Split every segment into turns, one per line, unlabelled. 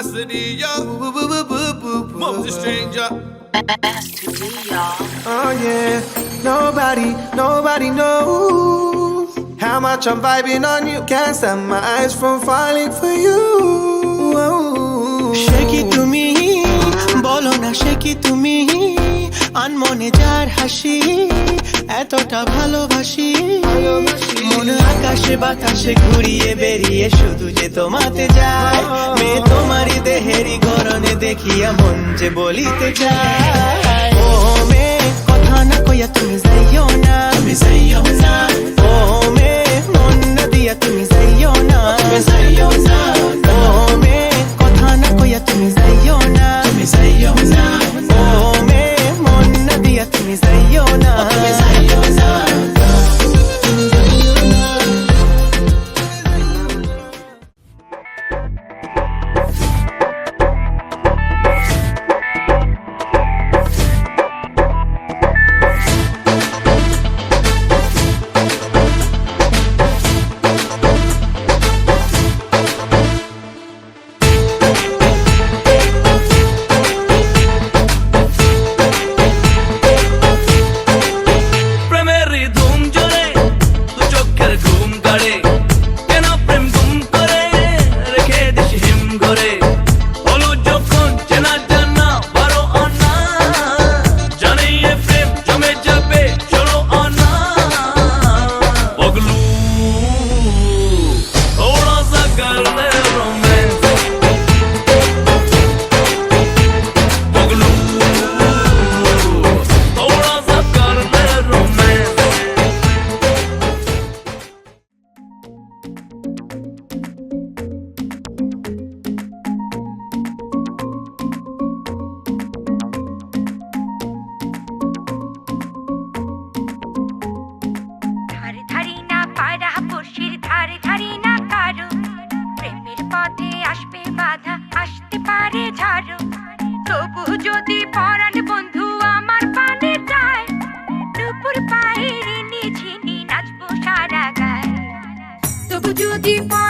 A stranger.
Oh yeah, nobody, nobody knows how much I'm vibing on you. Can't stop my eyes from falling for you.
Shake it to me. বলো না সে কি তুমি? আনমনে যার হাসি, এতটা ভালোবাসি। মন আকাশে বাতাসে ঘুরিয়ে বেরিয়ে শুধু যে তোমাতে যায়। মেয়ে তোমারই দেহেরই গরনে দেখিয়া মন যে বলিতে যায় ও মে কথা না কইয়া তুমি যাইও না। তুমি যাইও না ও মে মন না দিয়া তুমি
ধারে না কারও। প্রেমের পথে আসবে বাধা, আসতে পারে ঝাড়ো। তবু যদি পরাণ বন্ধু আমার পানে যায় দুপুর রিনি ঝিনি নাচবো সারা গায়। তবু যদি পরাণ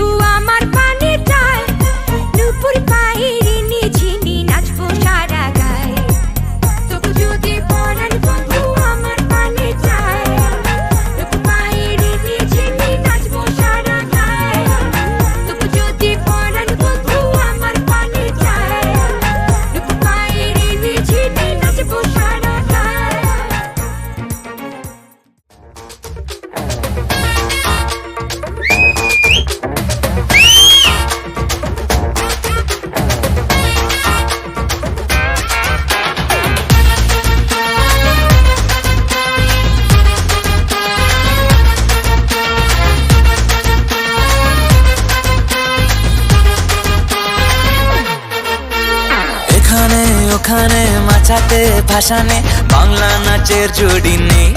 ওখানে মাচাতে ভাসানে বাংলা নাচের জুড়ি নেই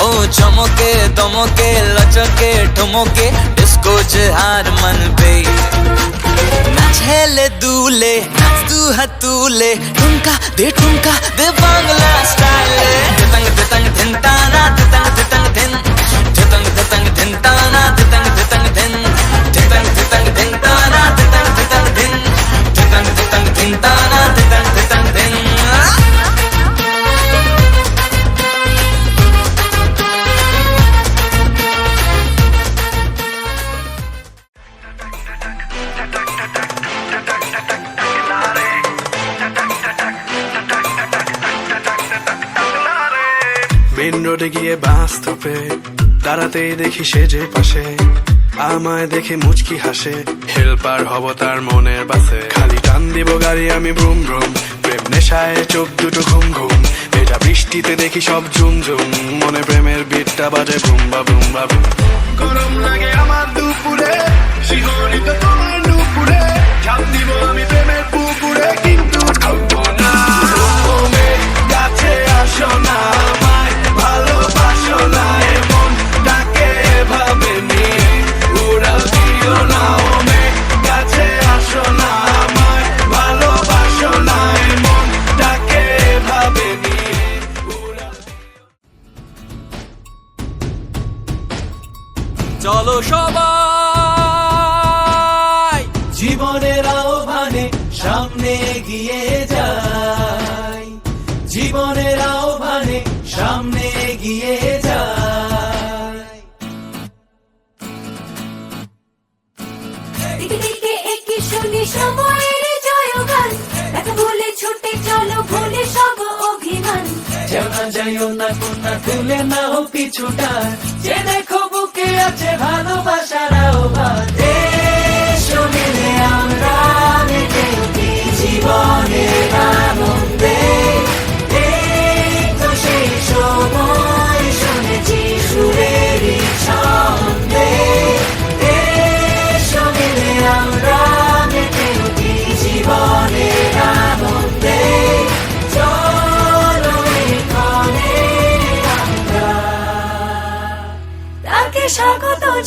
ও চমকে দমকে লচকে ঠমকে ডিস্কো হার মানবে নাচ হেলে দুলে নাচ দু হাতুলে ঠুমকা দে ঠুমকা দে বাংলা স্টাইলে দিতঙ্গ দিতঙ্গ ধিনতানা
মেন রোডে গিয়ে বাস থপে দাঁড়াতেই দেখি সেজে পাশে। আমায় দেখে মুচকি হাসে। হেল্পার হব তার মনের বাসে খালি টান দিব গাড়ি আমি ব্রুম ব্রুম প্রেম নেশায় চোখ দুটো ঘুম ঘুম। এটা বৃষ্টিতে দেখি সব ঝুম ঝুম। মনে প্রেমের বিটটা বাজে বুম বা বুম বা বুম গরম লাগে আমার দুপুরে। শিহরিত তোমার নুপুরে। ঝাঁপ দিব আমি
এগিয়ে যাই। জীবনের আহ্বানে সামনে এগিয়ে যাই।
দিকে শুনি সময়ের জয়গান। ভুলে ছুটে চলো ভুলে সব অভিমান।
যেও না যাইও না কোনা তুলে নাও পিছুটা যে দেখো বুকে আছে ভালোবাসার আহ্বান।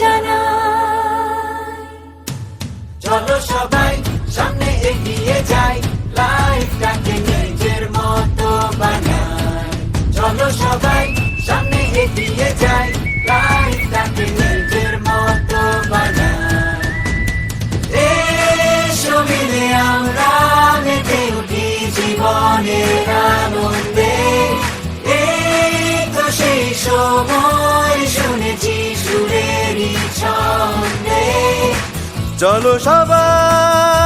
জানাই
চলো সবাই সামনে এগিয়ে যাই
চলো সবাই